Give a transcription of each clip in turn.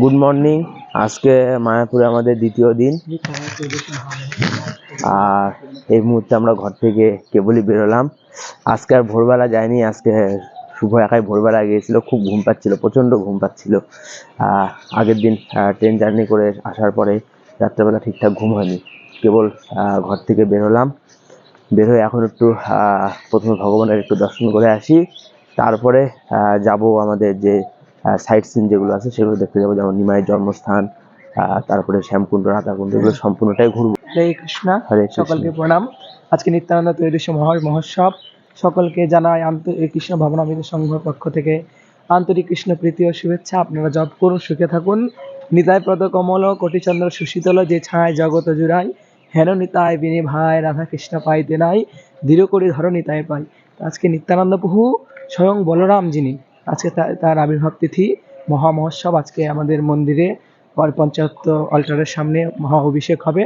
Good morning আজকে মায়াপুরে আমাদের দ্বিতীয় দিন। আর এই মুহূর্তে আমরা ঘর থেকে কেবলই বেরোলাম। আজকে আর ভোরবেলা যায়নি আজকে শুভ একাই ভোরবেলা গিয়েছিল, খুব ঘুম পাচ্ছিল, প্রচণ্ড ঘুম পাচ্ছিল। আগের দিন ট্রেন জার্নি করে আসার পরে রাত্রেবেলা ঠিকঠাক ঘুম হয়নি। কেবল ঘর থেকে বেরোলাম। বের হয়ে এখন একটু প্রথমে ভগবানের একটু দর্শন করে আসি। তারপরে যাব আমাদের যে সাইট সিন যেগুলো আছে সেগুলো দেখতে যাব। যেমন নিমাইয়ের জন্মস্থান তারপরে শ্যামকুণ্ড রাধাকুণ্ড এগুলো সম্পূর্ণটাই ঘুরবো। হরে কৃষ্ণ হরে সকলকে প্রণাম। আজকে নিত্যানন্দ ত্রয়োদশী মহা মহোৎসব। সকলকে জানাই আন্তরিক কৃষ্ণ ভাবনামৃত সংঘ পক্ষ থেকে আন্তরিক কৃষ্ণ প্রীতি ও শুভেচ্ছা। আপনারা জপ করুন সুখে থাকুন। নিতাই পদ কমল কোটিচন্দ্র সুশীতল যে ছায় জগত জুড়াই হেন নিতায় বিনি ভাই রাধা কৃষ্ণ পাইতে নাই দৃঢ় করে ধর নিতাই পাই। আজকে নিত্যানন্দ প্রভু স্বয়ং বলরাম যিনি। আজকে তার আবির্ভাব তিথি মহা মহোৎসব আজকে আমাদের মন্দিরে পঞ্চায়েত অল্টারের সামনে মহা অভিষেক হবে।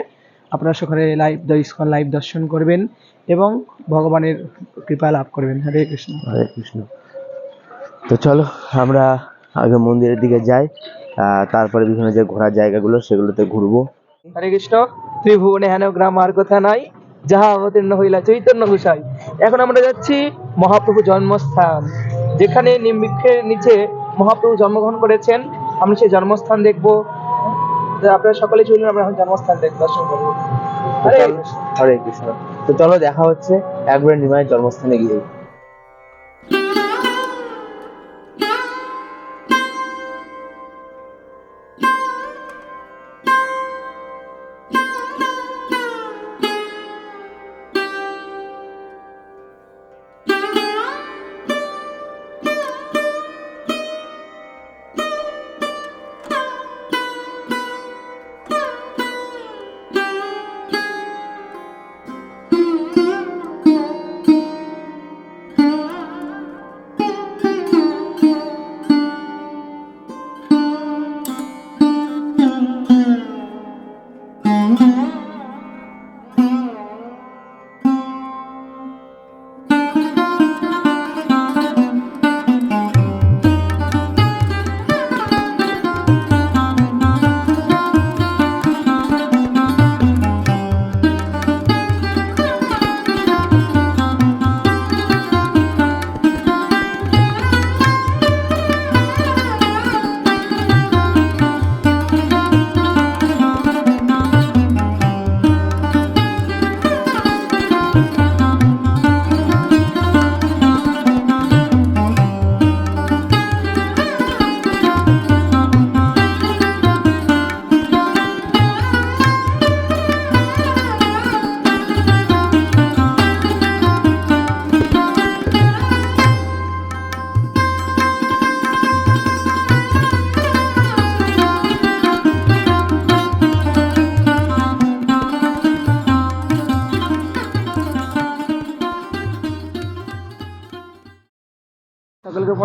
আপনারা সকালে লাইভ ইস্কন লাইভ দর্শন করবেন এবং ভগবানের কৃপা লাভ করবেন। হরে কৃষ্ণ। হরে কৃষ্ণ। তো চলো আমরা আগে মন্দিরের দিকে যাই আহ, তারপরে বিভিন্ন যে ঘোরার জায়গাগুলো সেগুলোতে ঘুরবো। হরে কৃষ্ণ ত্রিভুবনে হেন গ্রাম আর কথা নাই যাহা অবতীর্ণ হইলা চৈতন্য ঘোষাই এখন আমরা যাচ্ছি মহাপ্রভু জন্মস্থান। যেখানে নিম্বৃক্ষের নিচে মহাপ্রভু জন্মগ্রহণ করেছেন, আমরা সেই জন্মস্থান দেখব। আপনারা সকলে চলুন, আমরা এখন জন্মস্থান দেখ দর্শন করব। হরে কৃষ্ণ। তো চলো, দেখা হচ্ছে একবার নিমাইয়ের জন্মস্থানে গিয়ে।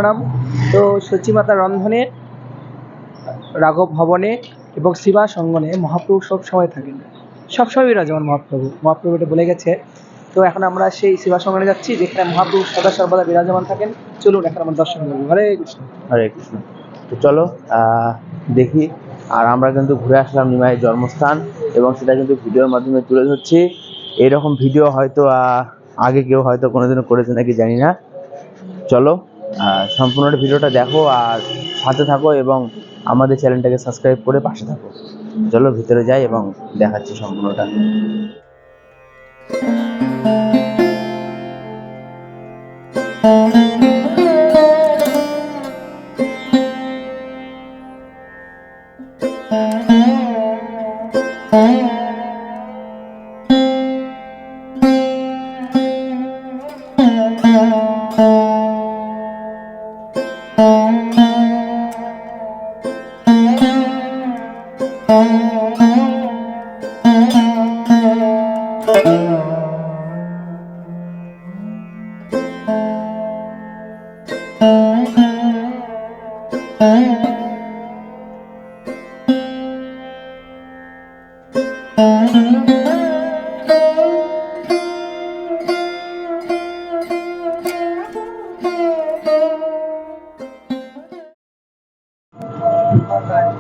প্রণাম। তো সচী মাতার রন্ধনে, রাঘব ভবনে এবং শিবা সঙ্গনে মহাপ্রভু সব সময় থাকেন। সবসময় বিরাজমান মহাপ্রভু। মহাপ্রভু এটা বলে গেছে। তো এখন আমরা সেই শিবা সঙ্গনে যাচ্ছি, যেখানে মহাপ্রভু সদা সর্বদা বিরাজমান থাকেন। চলুন এখন আমরা দর্শন করব। হরে কৃষ্ণ। হরে কৃষ্ণ। তো চলো দেখি। আর আমরা কিন্তু ঘুরে আসলাম নিমাইয়ের জন্মস্থান এবং সেটা কিন্তু ভিডিওর মাধ্যমে তুলে ধরছি। এইরকম ভিডিও হয়তো আগে কেউ হয়তো কোনোদিনও করেছে নাকি জানি না। চলো সম্পূর্ণ ভিডিওটা দেখো আর সাথে থাকো এবং আমাদের চ্যানেলটাকে সাবস্ক্রাইব করে পাশে থাকো। চলো ভিতরে যাই এবং দেখাচ্ছি সম্পূর্ণটা।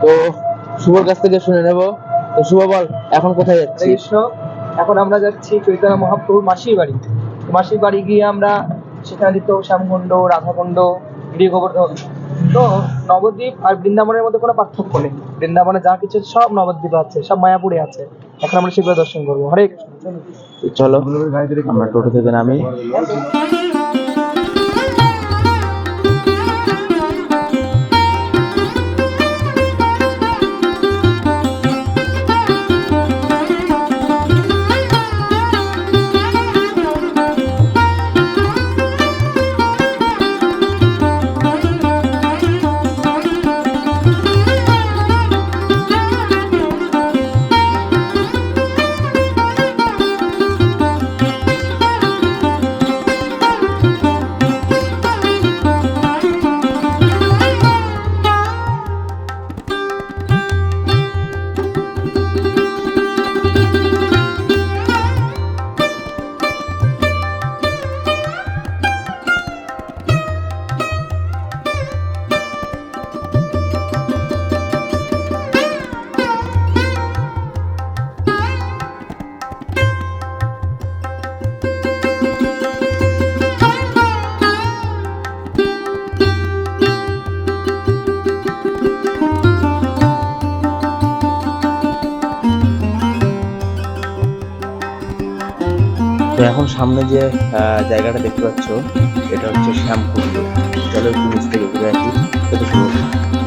তো শুভর কাছ থেকে শুনে নেব। তো শুভ বল এখন কোথায় কৃষ্ণ এখন আমরা যাচ্ছি চৈতন্য মহাপ্রভুর মাসির বাড়ি। মাসির বাড়ি গিয়ে আমরা সেখানে দিত শ্যামকুণ্ড রাধাকুণ্ড গিরি গোবর্ধন তো নবদ্বীপ আর বৃন্দাবনের মধ্যে কোনো পার্থক্য নেই। বৃন্দাবনে যা কিছু আছে সব নবদ্বীপে আছে সব মায়াপুরে আছে। এখন আমরা সেগুলো দর্শন করব। হরে চলো আমরা টোটো থেকে নামি। সামনে যে জায়গাটা দেখতে পাচ্ছ, এটা হচ্ছে শ্যামকুণ্ড চলো একটু থেকে ঘুরে আসি। কত সুন্দর।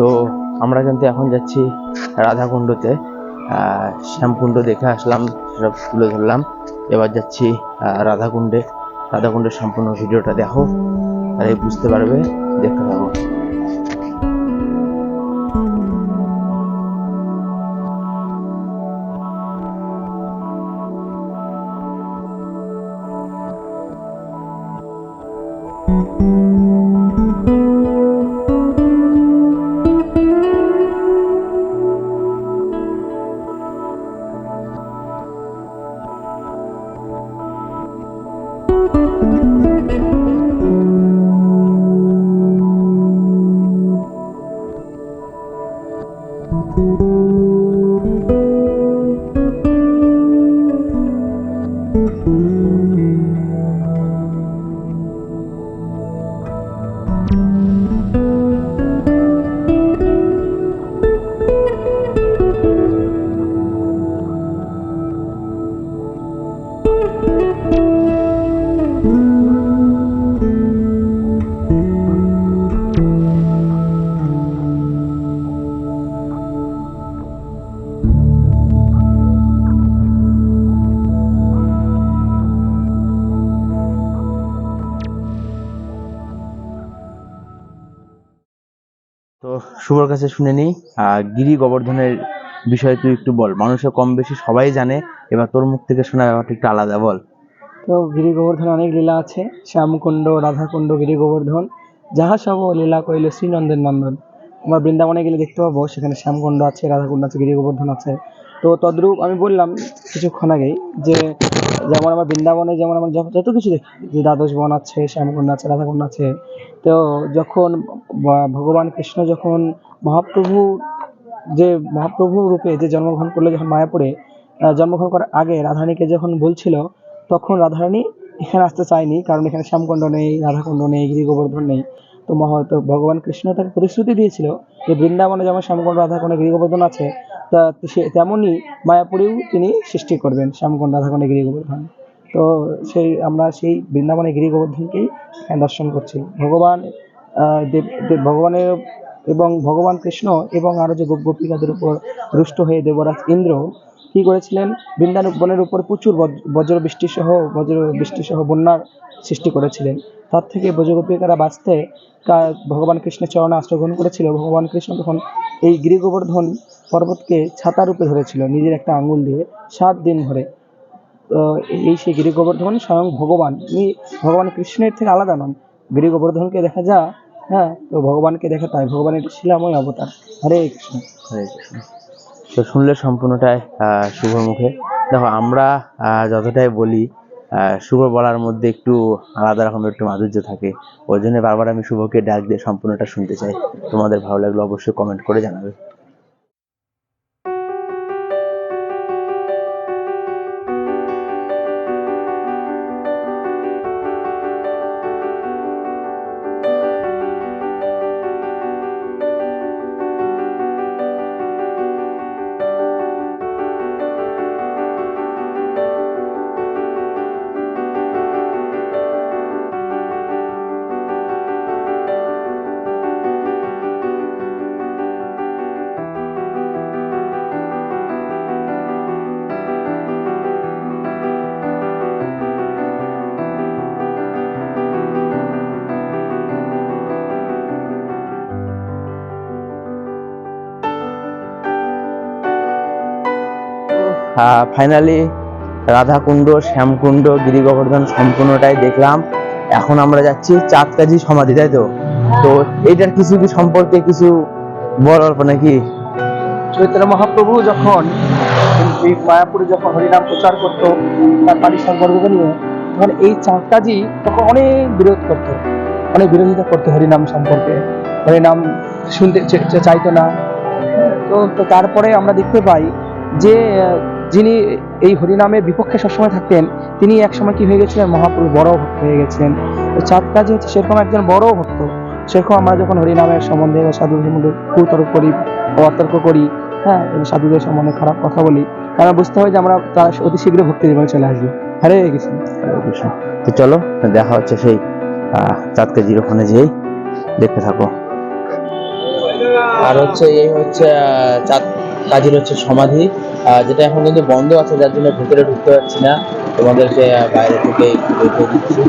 তো আমরা কিন্তু এখন যাচ্ছি রাধাকুণ্ডতে। শ্যামকুণ্ড দেখে আসলাম সব তুলে ধরলাম। এবার যাচ্ছি রাধাকুণ্ডে। রাধাকুণ্ডের সম্পূর্ণ ভিডিওটা দেখো, তাহলে বুঝতে পারবে, দেখতে থাকো তো শুভর কাছে শুনে নিই। গিরি গোবর্ধনের বিষয়ে তুই একটু বল। মানুষের কম বেশি সবাই জানে, এবার তোর মুখ থেকে শোনা ব্যাপারটা একটু আলাদা বল। তো গিরি গোবর্ধন অনেক লীলা আছে। শ্যামকুণ্ড, রাধাকুণ্ড, গিরি গোবর্ধন, যাহা সব লীলা কইল শ্রীনন্দন নন্দন। আমরা বৃন্দাবনে গেলে দেখতে পাবো, সেখানে শ্যামকুণ্ড আছে, রাধাকুণ্ড আছে, গিরি গোবর্ধন আছে। তো তদ্রূপ আমি বললাম কিছুক্ষণ আগেই যে যেমন আমার বৃন্দাবনে যেমন আমার যত কিছু দেখি, যে দ্বাদশ বন আছে, শ্যামকুণ্ড আছে, রাধাকুণ্ড আছে, তো যখন ভগবান কৃষ্ণ যখন মহাপ্রভু যে মহাপ্রভু রূপে যে জন্মগ্রহণ করল যখন মায়াপুরে জন্মগ্রহণ করার আগে রাধারানীকে যখন বলছিল, তখন রাধারানী এখানে আসতে চায়নি, কারণ এখানে শ্যামকুণ্ড নেই, রাধাকুণ্ড নেই গিরি গোবর্ধন নেই। তো মহা তো ভগবান কৃষ্ণ তাকে প্রতিশ্রুতি দিয়েছিল যে বৃন্দাবনে যেমন শ্যামকুণ্ড, রাধাকুণ্ড গিরি গোবর্ধন আছে তা সে তেমনই মায়াপুরেও তিনি সৃষ্টি করবেন শ্যামকুণ্ড রাধাকুণ্ডে গিরি গোবর্ধন তো সেই আমরা সেই বৃন্দাবনে গিরি গোবর্ধনকেই দর্শন করছি। ভগবান দেব ভগবানের এবং ভগবান কৃষ্ণ এবং আরও যে গোপ গোপিকাদের উপর রুষ্ট হয়ে দেবরাজ ইন্দ্র কী করেছিলেন? বৃন্দাবন বনের উপর প্রচুর বজ- বজ্র বৃষ্টি সহ বজ্র বৃষ্টি সহ বন্যার সৃষ্টি করেছিলেন। তার থেকে ব্রজগোপিকারা বাঁচতে ভগবান কৃষ্ণের চরণে আশ্রয় গ্রহণ করেছিল। ভগবান কৃষ্ণ তখন এই গিরি গোবর্ধন পর্বতকে ছাতা রূপে ধরেছিল, নিজের একটা আঙুল দিয়ে সাত দিন ধরে। তো এই সেই গিরি গোবর্ধন স্বয়ং ভগবান। উনি ভগবান কৃষ্ণের থেকে আলাদা নন। গিরি গোবর্ধনকে দেখা যা হ্যাঁ তো ভগবানকে দেখা তাই। ভগবানের শিলাময় অবতার। হরে কৃষ্ণ। হরে কৃষ্ণ। তো শুনলে সম্পূর্ণটাই শুভ মুখে দেখো, আমরা যতটাই বলি শুভ বলার মধ্যে একটু আলাদা রকমের একটু মাধুর্য থাকে। ওই জন্য বারবার আমি শুভকে ডাক দিয়ে সম্পূর্ণটা শুনতে চাই। তোমাদের ভালো লাগলে অবশ্যই কমেন্ট করে জানাবে। ফাইনালি রাধাকুণ্ড শ্যামকুণ্ড গিরি গোবর্ধন সম্পূর্ণটাই দেখলাম। এখন আমরা যাচ্ছি চাঁদকাজি সমাধি তাই তো? তো এইটার কিছু কি সম্পর্কে কিছু বল অল্প নাকি? চৈতন্য মহাপ্রভু যখন এই মায়াপুরে যখন হরিনাম প্রচার করতো তার পারিষদ বর্গকে নিয়ে তখন এই চাঁদকাজি তখন অনেক বিরোধ করতো। অনেক বিরোধিতা করতো হরিনাম সম্পর্কে। হরিনাম শুনতে চাইতো না। তো তারপরে আমরা দেখতে পাই যে যিনি এই হরিনামের বিপক্ষে সবসময় থাকতেন তিনি একসময় কি হয়ে গেছিলেন? মহাপুরুষ বড় ভক্ত হয়ে গেছিলেন। তো চাঁদকাজি হচ্ছে সেরকম একজন বড় ভক্ত। সেরকম আমরা যখন হরিনামের সম্বন্ধে বা সাধুদের সম্বন্ধে কুতর্ক করি অতর্ক করি হ্যাঁ এবং সাধুদের সম্বন্ধে খারাপ কথা বলি কারণ বুঝতে হয় যে আমরা তারা অতি শীঘ্র ভক্তি জীবনে চলে আসব। হরে কৃষ্ণ। হরে কৃষ্ণ। তো চলো দেখা হচ্ছে সেই আহ, চাঁদকাজির ওখানে যেই দেখতে থাকো। আর হচ্ছে এই হচ্ছে আহ, চাঁদ কাজীর হচ্ছে সমাধি। যেটা এখন কিন্তু বন্ধ আছে, যার জন্য ভেতরে ঢুকতে পারছি না। তোমাদেরকে বাইরে থেকে দিচ্ছি